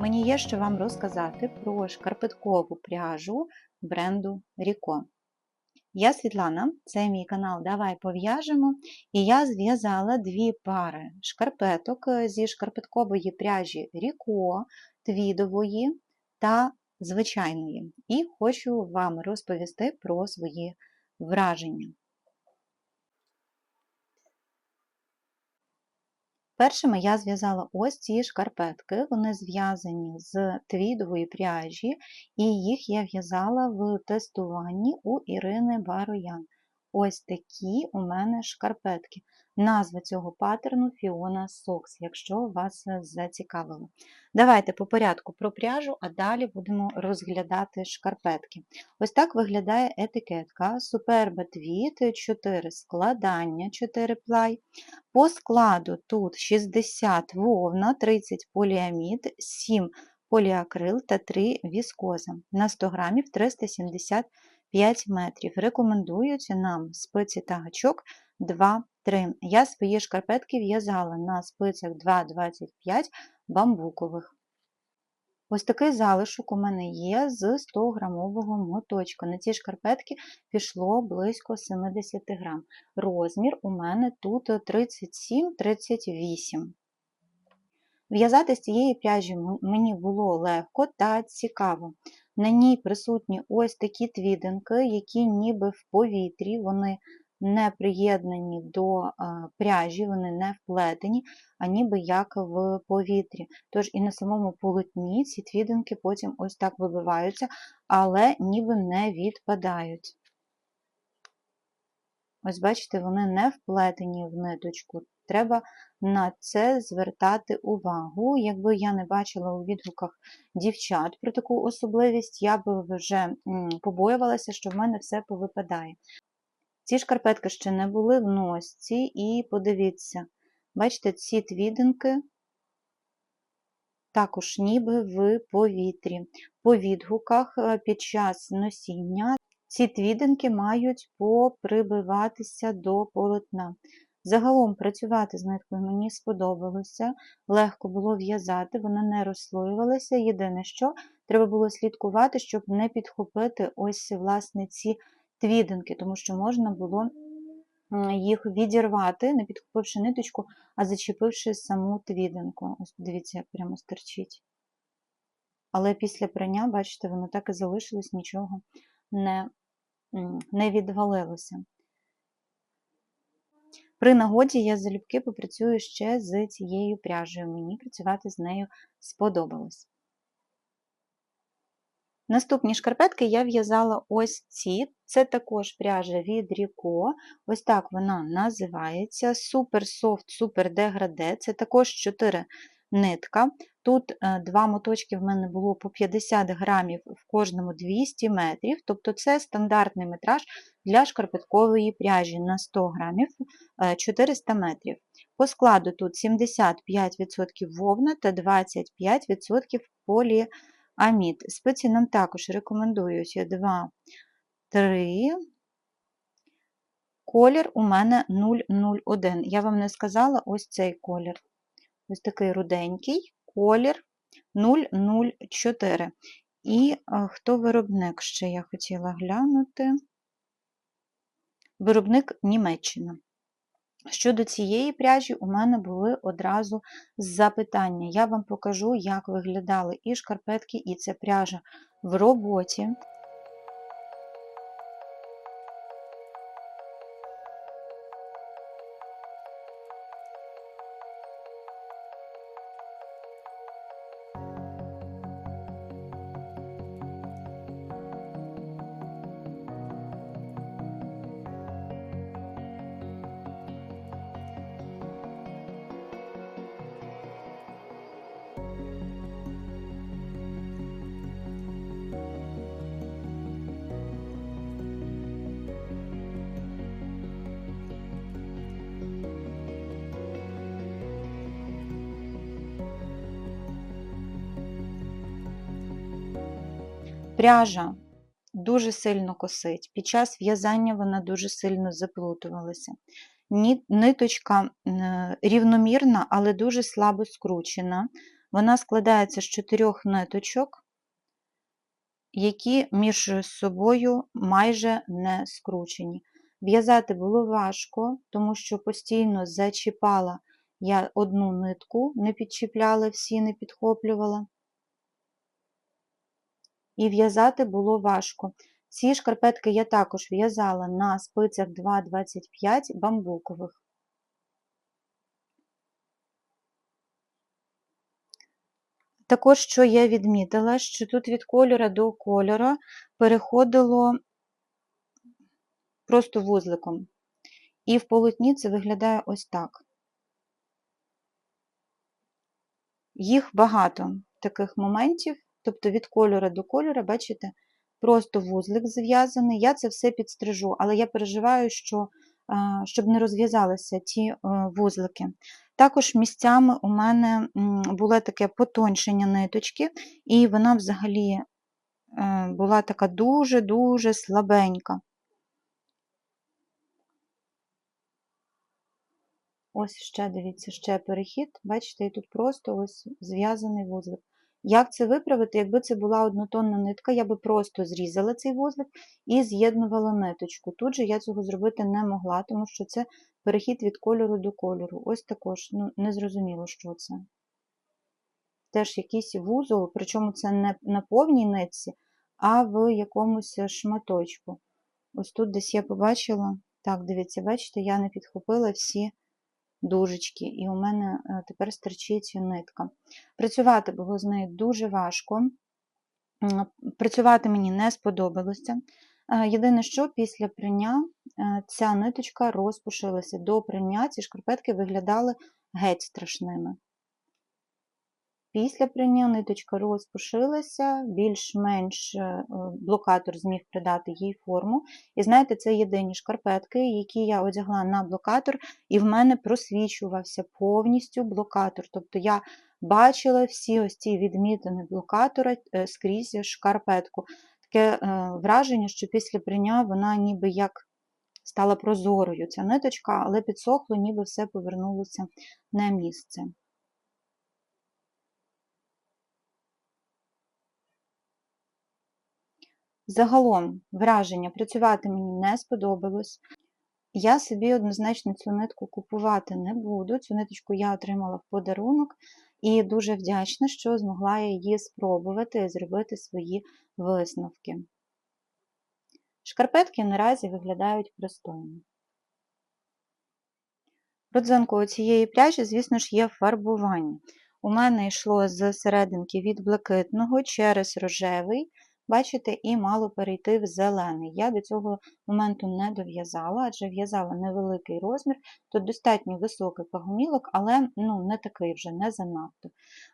Мені є що вам розказати про шкарпеткову пряжу бренду Ріко. Я Світлана, це мій канал Давай пов'яжемо, і я зв'язала дві пари шкарпеток зі шкарпеткової пряжі Ріко, твідової та звичайної. І хочу вам розповісти про свої враження. Першими я зв'язала ось ці шкарпетки, вони зв'язані з твідової пряжі, і їх я в'язала в тестуванні у Ірини Бароян. Ось такі у мене шкарпетки. Назва цього паттерну Fiona Socks, якщо вас зацікавило. Давайте по порядку про пряжу, а далі будемо розглядати шкарпетки. Ось так виглядає етикетка Superba Tweed, 4 складання, 4 плай. По складу тут 60 вовна, 30 поліамід, 7 поліакрил та 3 віскоза. На 100 грамів 375 метрів. Рекомендують нам спиці та гачок 2-3. Я свої шкарпетки в'язала на спицях 2,25 бамбукових. Ось такий залишок у мене є з 100 грамового моточка. На ці шкарпетки пішло близько 70 грам. Розмір у мене тут 37-38. В'язати з цієї пряжі мені було легко та цікаво. На ній присутні ось такі твідинки, які ніби в повітрі, вони не приєднані до пряжі, вони не вплетені, а ніби як в повітрі. Тож і на самому полотні ці твідинки потім ось так вибиваються, але ніби не відпадають. Ось, бачите, вони не вплетені в ниточку. Треба на це звертати увагу. Якби я не бачила у відгуках дівчат про таку особливість, я б вже побоювалася, що в мене все повипадає. Ці шкарпетки ще не були в носці, і подивіться, бачите, ці твідинки також ніби в повітрі. По відгуках е, під час носіння ці твідинки мають поприбиватися до полотна. Загалом працювати з ниткою мені сподобалося, легко було в'язати, вона не розслоювалася. Єдине, що треба було слідкувати, щоб не підхопити ось власне ці твідинки, тому що можна було їх відірвати, не підхопивши ниточку, а зачепивши саму твідинку. Ось дивіться, як прямо стерчить. Але після прання, бачите, воно так і залишилось, нічого не, не відвалилося. При нагоді я залюбки попрацюю ще з цією пряжею. Мені працювати з нею сподобалось. Наступні шкарпетки я в'язала ось ці. Це також пряжа від Ріко. Ось так вона називається. Super Soft, Super Degradé. Це також 4 нитка. Тут е, два моточки в мене було по 50 грамів в кожному 200 метрів, тобто це стандартний метраж для шкарпеткової пряжі на 100 грамів 400 е, метрів. По складу тут 75% вовна та 25% полі амід. Спиці нам також рекомендують 2, 3. Колір у мене 001. Я вам не сказала ось цей колір. Ось такий руденький колір 004. І хто виробник ще я хотіла глянути? Виробник Німеччина. Щодо цієї пряжі, у мене були одразу запитання. Я вам покажу, як виглядали і шкарпетки, і ця пряжа в роботі. Пряжа дуже сильно косить. Під час в'язання вона дуже сильно заплутувалася. Ниточка рівномірна, але дуже слабо скручена. Вона складається з чотирьох ниточок, які між собою майже не скручені. В'язати було важко, тому що постійно зачіпала я одну нитку, не підчіпляла всі, не підхоплювала. І в'язати було важко. Ці шкарпетки я також в'язала на спицях 2,25 бамбукових. Також, що я відмітила, що тут від кольора до кольору переходило просто вузликом. І в полотні це виглядає ось так. Їх багато таких моментів, тобто від кольору до кольору, бачите, просто вузлик зв'язаний. Я це все підстрижу, але я переживаю, що, щоб не розв'язалися ті е, вузлики. Також місцями у мене було таке потоншення ниточки, і вона взагалі е, була така дуже-дуже слабенька. Ось ще, дивіться, ще перехід. Бачите, і тут просто ось зв'язаний вузлик. Як це виправити? Якби це була однотонна нитка, я би просто зрізала цей вузлик і з'єднувала ниточку. Тут же я цього зробити не могла, тому що це перехід від кольору до кольору. Ось також, ну, не зрозуміло, що це. Теж якийсь вузол, причому це не на повній нитці, а в якомусь шматочку. Ось тут десь я побачила, так, дивіться, бачите, я не підхопила всі дужечки, і у мене е, тепер стерчить нитка. Працювати було з нею дуже важко. Працювати мені не сподобалося. Е, єдине, що після прання е, ця ниточка розпушилася. До прання ці шкарпетки виглядали геть страшними. Після прання ниточка розпушилася, більш-менш е, блокатор зміг придати їй форму. І знаєте, це єдині шкарпетки, які я одягла на блокатор, і в мене просвічувався повністю блокатор. Тобто я бачила всі ось ці відмітини блокатора е, скрізь шкарпетку. Таке е, враження, що після прання вона ніби як стала прозорою ця ниточка, але підсохло, ніби все повернулося на місце. Загалом враження працювати мені не сподобалось. Я собі однозначно цю нитку купувати не буду. Цю ниточку я отримала в подарунок і дуже вдячна, що змогла її спробувати і зробити свої висновки. Шкарпетки наразі виглядають пристойно. Родзинкою цієї пряжі, звісно ж, є фарбування. У мене йшло з серединки від блакитного через рожевий бачите, і мало перейти в зелений. Я до цього моменту не дов'язала, адже в'язала невеликий розмір, тут достатньо високий пагомілок, але ну, не такий вже, не занадто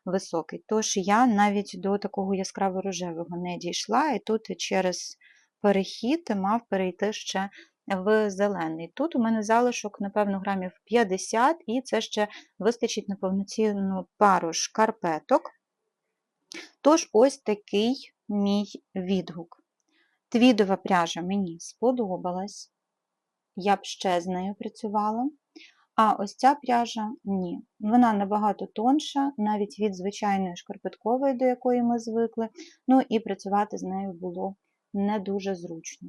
високий. Тож я навіть до такого яскраво рожевого не дійшла, і тут через перехід мав перейти ще в зелений. Тут у мене залишок, напевно, грамів 50, і це ще вистачить на повноцінну пару шкарпеток. Тож, ось такий мій відгук. Твідова пряжа мені сподобалась, я б ще з нею працювала. А ось ця пряжа ні. Вона набагато тонша, навіть від звичайної шкарпеткової, до якої ми звикли, ну і працювати з нею було не дуже зручно.